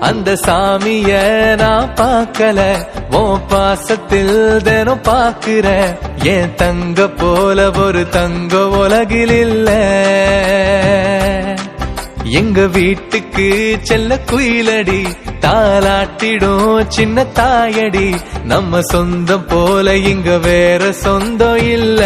அந்த சாமிய நான் பார்க்கல. ஓ பாசத்தில் தினம் பாக்குற என் தங்க போல ஒரு தங்க உலகில் இல்ல. எங்க வீட்டுக்கு செல்ல குயிலடி. தாலாட்டிடும் சின்ன தாயடி. நம்ம சொந்தம் போல இங்க வேற சொந்தம் இல்ல.